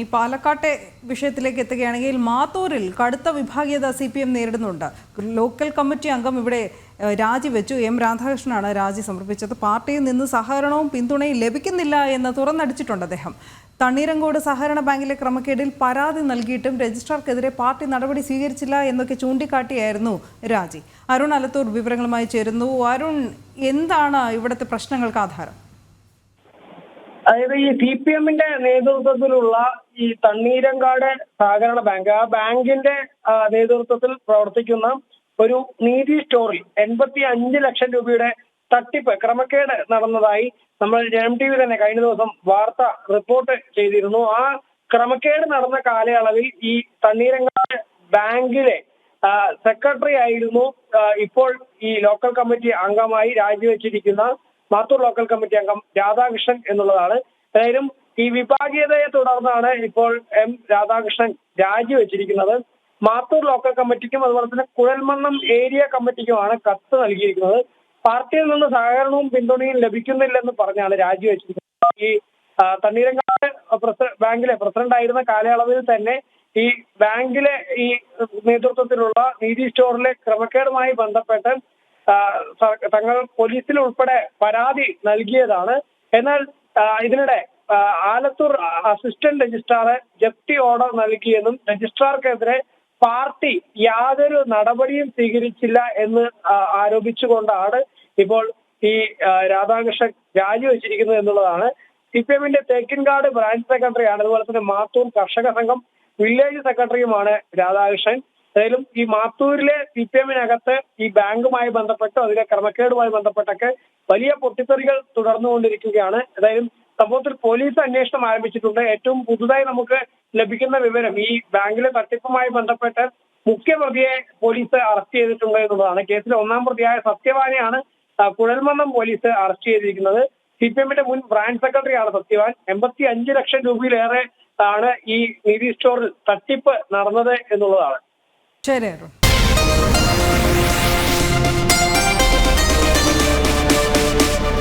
ഈ പാലക്കാട്ടെ വിഷയത്തിലേക്ക് എത്തുകയാണെങ്കിൽ മാത്തൂരിൽ കടുത്ത വിഭാഗീയത സി പി എം നേരിടുന്നുണ്ട്. ലോക്കൽ കമ്മിറ്റി അംഗം ഇവിടെ രാജിവെച്ചു. എം രാധാകൃഷ്ണനാണ് രാജി സമർപ്പിച്ചത്. പാർട്ടിയിൽ നിന്ന് സഹകരണവും പിന്തുണയും ലഭിക്കുന്നില്ല എന്ന് തുറന്നടിച്ചിട്ടുണ്ട് അദ്ദേഹം. തണ്ണീരങ്കോട് സഹകരണ ബാങ്കിലെ ക്രമക്കേടിൽ പരാതി നൽകിയിട്ടും രജിസ്ട്രാർക്കെതിരെ പാർട്ടി നടപടി സ്വീകരിച്ചില്ല എന്നൊക്കെ ചൂണ്ടിക്കാട്ടിയായിരുന്നു രാജി. അരുൺ അലത്തൂർ വിവരങ്ങളുമായി ചേരുന്നു. അരുൺ എന്താണ് ഇവിടുത്തെ പ്രശ്നങ്ങൾക്ക് ആധാരം? അതായത് ഈ സി പി എമ്മിന്റെ നേതൃത്വത്തിലുള്ള ഈ തണ്ണീരങ്കാട് സഹകരണ ബാങ്ക് ആ ബാങ്കിന്റെ നേതൃത്വത്തിൽ പ്രവർത്തിക്കുന്ന ഒരു നീതി സ്റ്റോറിൽ എൺപത്തി അഞ്ച് ലക്ഷം രൂപയുടെ തട്ടിപ്പ് ക്രമക്കേട് നടന്നതായി നമ്മൾ എം ടി വി തന്നെ കഴിഞ്ഞ ദിവസം വാർത്ത റിപ്പോർട്ട് ചെയ്തിരുന്നു. ആ ക്രമക്കേട് നടന്ന കാലയളവിൽ ഈ തണ്ണീരങ്കാട് ബാങ്കിലെ സെക്രട്ടറി ആയിരുന്നു ഇപ്പോൾ ഈ ലോക്കൽ കമ്മിറ്റി അംഗമായി രാജിവെച്ചിരിക്കുന്ന മാത്തൂർ ലോക്കൽ കമ്മിറ്റി അംഗം രാധാകൃഷ്ണൻ എന്നുള്ളതാണ്. ഏതായാലും ഈ വിഭാഗീയതയെ തുടർന്നാണ് ഇപ്പോൾ എം രാധാകൃഷ്ണൻ രാജിവെച്ചിരിക്കുന്നത്. മാത്തൂർ ലോക്കൽ കമ്മിറ്റിക്കും അതുപോലെ തന്നെ കുഴൽമണ്ണം ഏരിയ കമ്മിറ്റിക്കുമാണ് കത്ത് നൽകിയിരിക്കുന്നത്. പാർട്ടിയിൽ നിന്ന് സഹകരണവും പിന്തുണയും ലഭിക്കുന്നില്ലെന്ന് പറഞ്ഞാണ് രാജിവെച്ചിരിക്കുന്നത്. ഈ തണ്ണീരങ്കാട് ബാങ്കിലെ പ്രസിഡന്റ് ആയിരുന്ന കാലയളവിൽ തന്നെ ഈ ബാങ്കിലെ ഈ നേതൃത്വത്തിലുള്ള നീതി സ്റ്റോറിലെ ക്രമക്കേടുമായി ബന്ധപ്പെട്ട് തങ്ങൾ പോലീസിൽ ഉൾപ്പെടെ പരാതി നൽകിയതാണ്. എന്നാൽ ഇതിനിടെ ആലത്തൂർ അസിസ്റ്റന്റ് രജിസ്ട്രാർ ജപ്തി ഓർഡർ നൽകിയെന്നും രജിസ്ട്രാർക്കെതിരെ പാർട്ടി യാതൊരു നടപടിയും സ്വീകരിച്ചില്ല എന്ന് ആരോപിച്ചുകൊണ്ടാണ് ഇപ്പോൾ ഈ രാധാകൃഷ്ണൻ രാജിവെച്ചിരിക്കുന്നത് എന്നുള്ളതാണ്. സി പി എമ്മിന്റെ തേക്കിൻകാട് ബ്രാഞ്ച് സെക്രട്ടറിയാണ്. അതുപോലെ തന്നെ മാത്തൂർ കർഷക സംഘം വില്ലേജ് സെക്രട്ടറിയുമാണ് രാധാകൃഷ്ണൻ. ഏതായാലും ഈ മാത്തൂരിലെ സി പി എമ്മിനകത്ത് ഈ ബാങ്കുമായി ബന്ധപ്പെട്ട് അതിലെ ക്രമക്കേടുമായി ബന്ധപ്പെട്ടൊക്കെ വലിയ പൊട്ടിത്തെറികൾ തുടർന്നുകൊണ്ടിരിക്കുകയാണ്. ഏതായാലും സംഭവത്തിൽ പോലീസ് അന്വേഷണം ആരംഭിച്ചിട്ടുണ്ട്. ഏറ്റവും പുതുതായി നമുക്ക് ലഭിക്കുന്ന വിവരം ഈ ബാങ്കിലെ തട്ടിപ്പുമായി ബന്ധപ്പെട്ട് മുഖ്യപ്രതിയെ പോലീസ് അറസ്റ്റ് ചെയ്തിട്ടുണ്ട് എന്നുള്ളതാണ്. കേസിലെ ഒന്നാം പ്രതിയായ സത്യവാനെയാണ് കുഴൽമന്നം പോലീസ് അറസ്റ്റ് ചെയ്തിരിക്കുന്നത്. സി പി എമ്മിന്റെ മുൻ ബ്രാഞ്ച് സെക്രട്ടറിയാണ് സത്യവാൻ. എൺപത്തി അഞ്ച് ലക്ഷം രൂപയിലേറെ ആണ് ഈ നിധി സ്റ്റോറിൽ തട്ടിപ്പ് നടന്നത് എന്നുള്ളതാണ്. ശരി അരുൺ